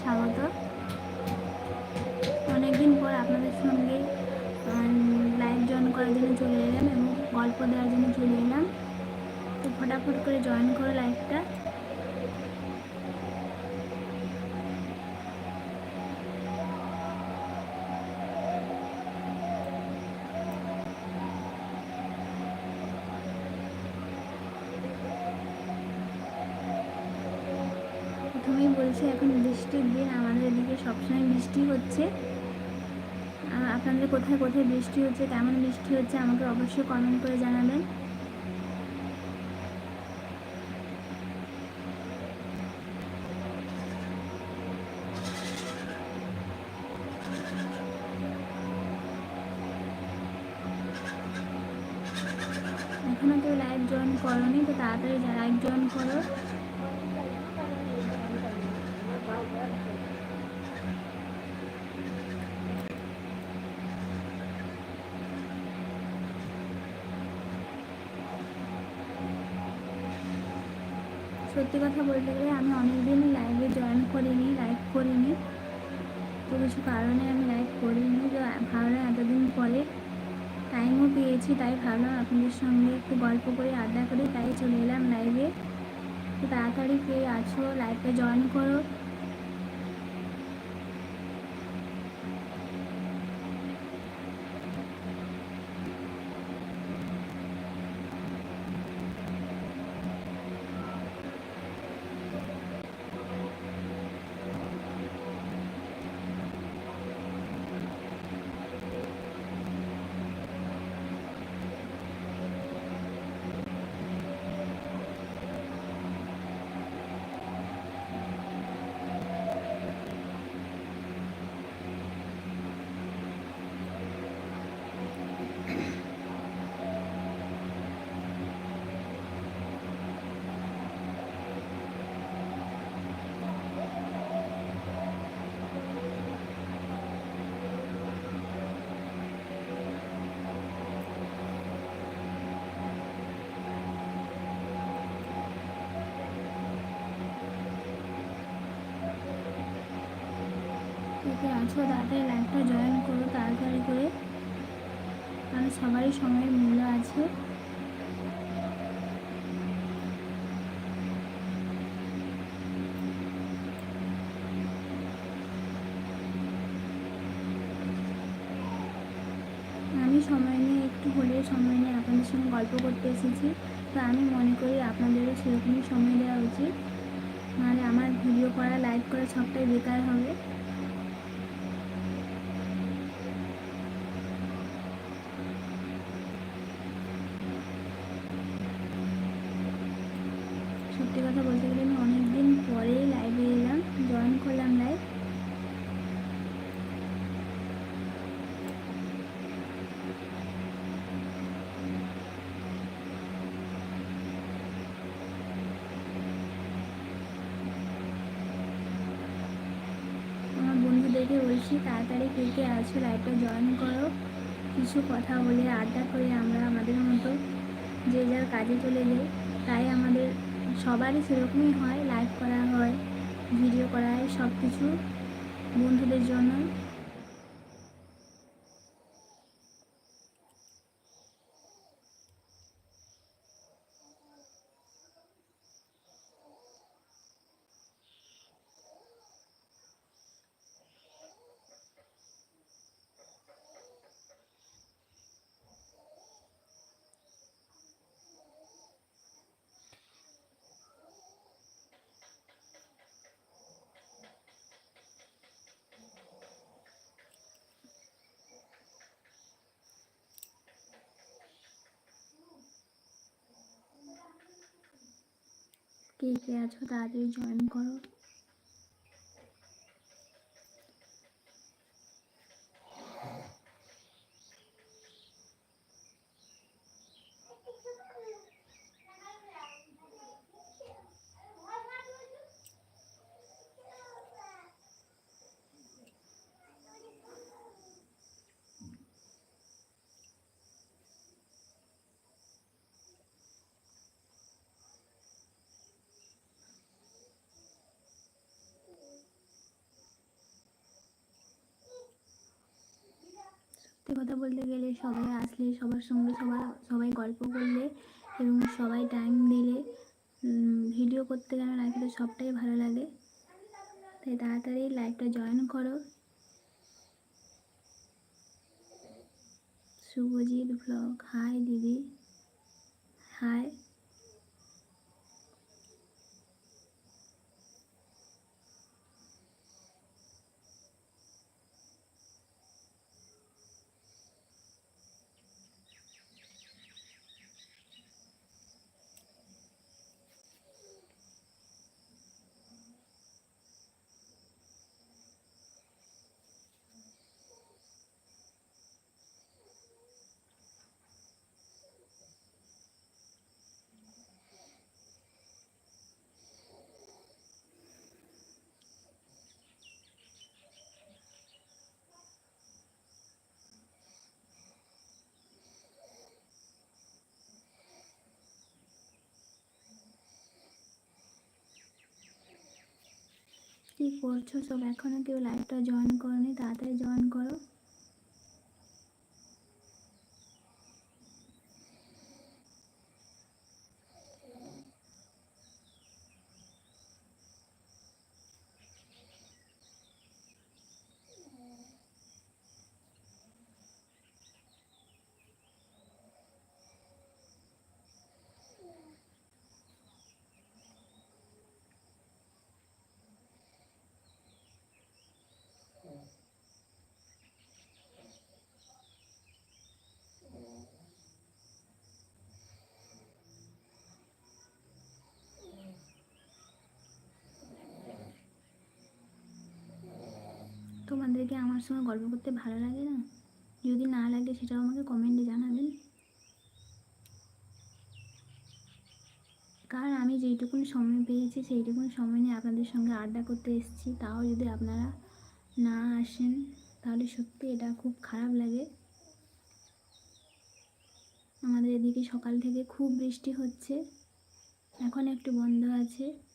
স্বাগত। অনেকদিন পর আপনাদের সঙ্গে লাইভ জয়েন করার জন্য চলে এলাম এবং গল্প দেওয়ার জন্য চলে এলাম। তো ফটাফট করে জয়েন করো লাইভটা প্রথমেই বলছি, এখন বৃষ্টির দিন, আমাদের এদিকে সবসময় বৃষ্টি হচ্ছে। আপনাদের কোথায় কোথায় বৃষ্টি হচ্ছে, কেমন বৃষ্টি হচ্ছে, আমাকে অবশ্যই কমেন্ট করে জানাবেন। এখনও কেউ লাইভ জয়েন করোনি, তো তাড়াতাড়ি লাইভ জয়েন করো। সত্যি কথা বলতে গেলে আমি অনেকদিন লাইভে জয়েন করিনি লাইভ করিনি। তো কিছু কারণে আমি লাইভ করিনি। তো ভাবলাম এতদিন পরে টাইমও পেয়েছি, তাই ভাবলাম আপনাদের সঙ্গে একটু গল্প করে আড্ডা করি তাই চলে এলাম লাইভে তো তাড়াতাড়ি কে আছো লাইভে জয়েন করো। আছো তাড়াতাড়ি লাইভটা জয়েন করো তাড়াতাড়ি করে। কারণ সবারই সময়ের মূল্য আছে। আমি সময় নিয়ে, একটু হলেও সময় নিয়ে আপনাদের সঙ্গে গল্প করতে এসেছি। তো আমি মনে করি আপনাদেরও সেরকমই সময় দেওয়া উচিত। নাহলে আমার ভিডিও করা লাইভ করা সবটাই বেকার হবে সত্যি কথা বলতে গেলে আমি অনেকদিন পরেই লাইভে এলাম জয়েন করলাম লাইভ আমার বন্ধুদেরকে বলছি, তাড়াতাড়ি কে কে আছো লাইভটা জয়েন করো। কিছু কথা বলে, আড্ডা করে আমরা আমাদের মতো যে যার কাজে চলে যাই, তাই আমাদের সবারই সেরকমই হয় লাইভ করা হয় ভিডিও করা হয় সব কিছু বন্ধুদের জন্য। কে কে আছো তাড়াতাড়ি জয়েন করো। কথা বলতে গেলে সবাই আসলে সবার সঙ্গে সবার, সবাই গল্প করলে এবং সবাই টাইম দিলে ভিডিও করতে গেলে লাইফটা সবটাই ভালো লাগে। তাই তাড়াতাড়ি লাইভটা জয়েন করো। শুভজিৎ ব্লগ হাই দিদি। হাই কি করছ? সব এখনও কেউ লাইভটা জয়েন করনি তাড়াতাড়ি জয়েন করো। তোমাদেরকে আমার সঙ্গে গল্প করতে ভালো লাগে না? যদি না লাগে সেটাও আমাকে কমেন্টে জানাবেন। কারণ আমি যেইটুকুন সময় পেয়েছি, সেইটুকুন সময় নিয়ে আপনাদের সঙ্গে আড্ডা করতে এসেছি। তাও যদি আপনারা না আসেন, তাহলে সত্যি এটা খুব খারাপ লাগে। আমাদের এদিকে সকাল থেকে খুব বৃষ্টি হচ্ছে। এখন একটু বন্ধ আছে।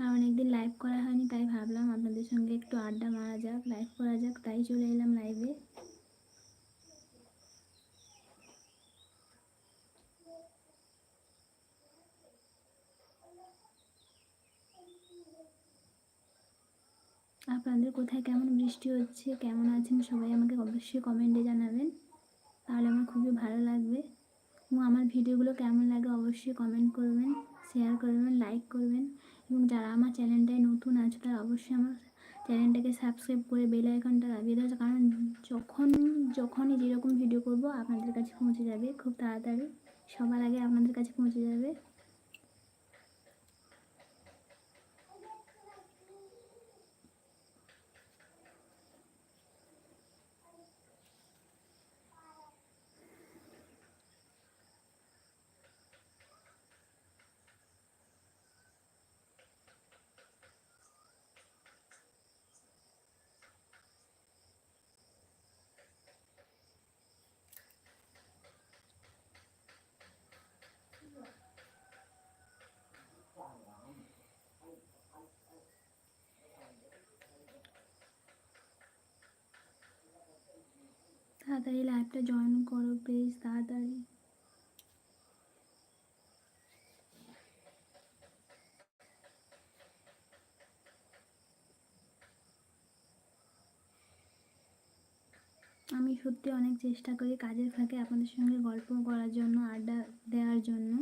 আর অনেকদিন লাইভ করা হয়নি, তাই ভাবলাম আপনাদের সঙ্গে একটু আড্ডা মারা যাক লাইভ করা যাক, তাই চলে এলাম লাইভে আপনাদের কোথায় কেমন বৃষ্টি হচ্ছে, কেমন আছেন সবাই আমাকে অবশ্যই কমেন্টে জানাবেন, তাহলে আমার খুবই ভালো লাগবে। এবং আমার ভিডিওগুলো কেমন লাগে অবশ্যই কমেন্ট করবেন শেয়ার করবেন লাইক করবেন। এবং যারা আমার চ্যানেলটায় নতুন আছে, তারা অবশ্যই আমার চ্যানেলটাকে সাবস্ক্রাইব করে বেল আইকনটা দাবিয়ে দেওয়া কারণ যখন, যখনই যেরকম ভিডিও করব, আপনাদের কাছে পৌঁছে যাবে, খুব তাড়াতাড়ি। সবার আগে আপনাদের কাছে পৌঁছে যাবে। তাড়াতাড়ি লাইভটা জয়েন করো প্লিজ তাড়াতাড়ি। আমি সত্যি অনেক চেষ্টা করি কাজের ফাঁকে আপনাদের সঙ্গে গল্প করার জন্য, আড্ডা দেওয়ার জন্য।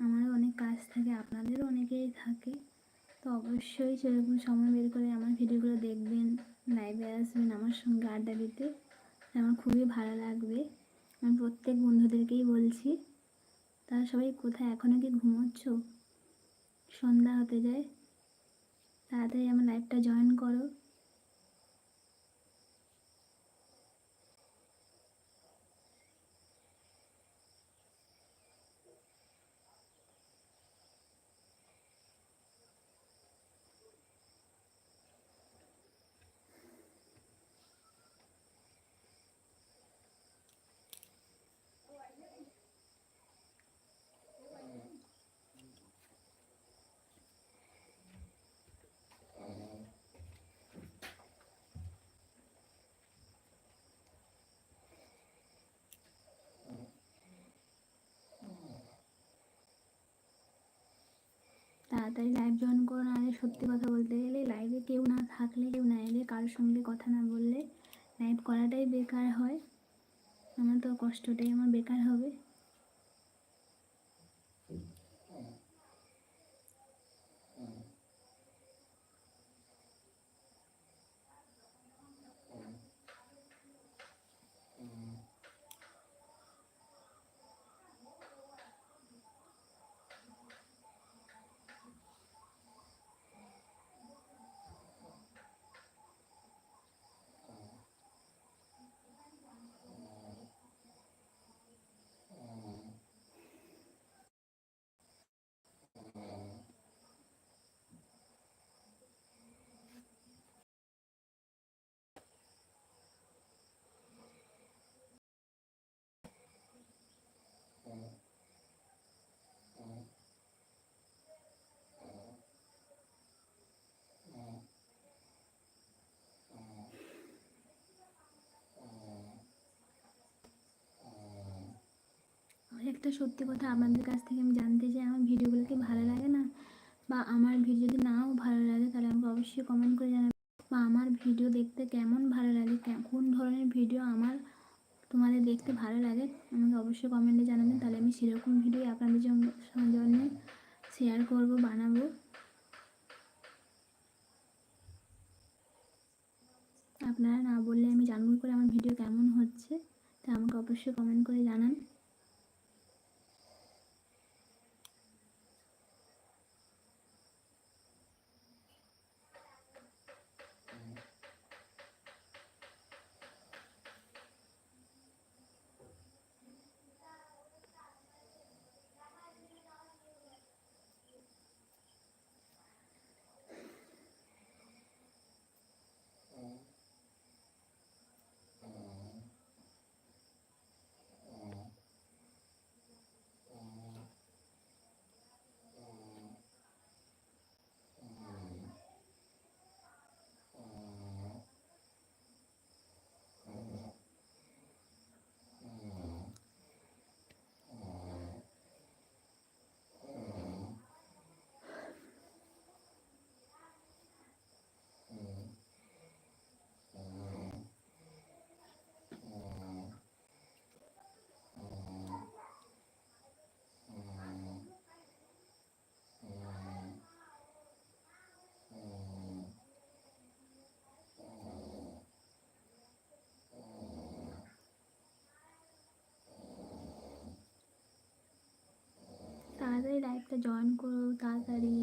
আমারও অনেক কাজ থাকে, আপনাদেরও অনেকেই থাকে। তো অবশ্যই সেরকম সময় বের করে আমার ভিডিওগুলো দেখবেন লাইভে আসবেন আমার সঙ্গে আড্ডা দিতে। আমার খুবই ভালো লাগবে। আমি প্রত্যেক বন্ধুদেরকেই বলছি, তারা সবাই কোথায় এখনও কি ঘুমোচ্ছ? সন্ধ্যা হতে যায়, তাড়াতাড়ি আমার লাইফটা জয়েন করো। তাড়াতাড়ি লাইভ জয়েন করো আরে সত্যি কথা বলতে গেলে লাইভে কেউ না থাকলে, কেউ না এলে কারোর সঙ্গে কথা না বললে লাইভ করাটাই বেকার হয়। আমার তো কষ্টটাই আমার বেকার হবে আর একটা সত্যি কথা আপনাদের কাছ থেকে আমি জানতে চাই, আমার ভিডিওগুলো কি ভালো লাগে না? বা আমার ভিডিও যদি নাও ভালো লাগে, তাহলে আমাকে অবশ্যই কমেন্ট করে জানাবে। বা আমার ভিডিও দেখতে কেমন ভালো লাগে? কোন ধরনের ভিডিও আমার তোমাদের দেখতে ভালো লাগে? আমাকে অবশ্যই কমেন্টে জানাবেন। তাহলে আমি সেরকম ভিডিও আপনাদের জন্য জন্য শেয়ার করব, বানাবো। আপনারা না বললে আমি জানব করে আমার ভিডিও কেমন হচ্ছে, তা আমাকে অবশ্যই কমেন্ট করে জানান। তাড়াতাড়ি লাইভটা জয়েন করো তাড়াতাড়ি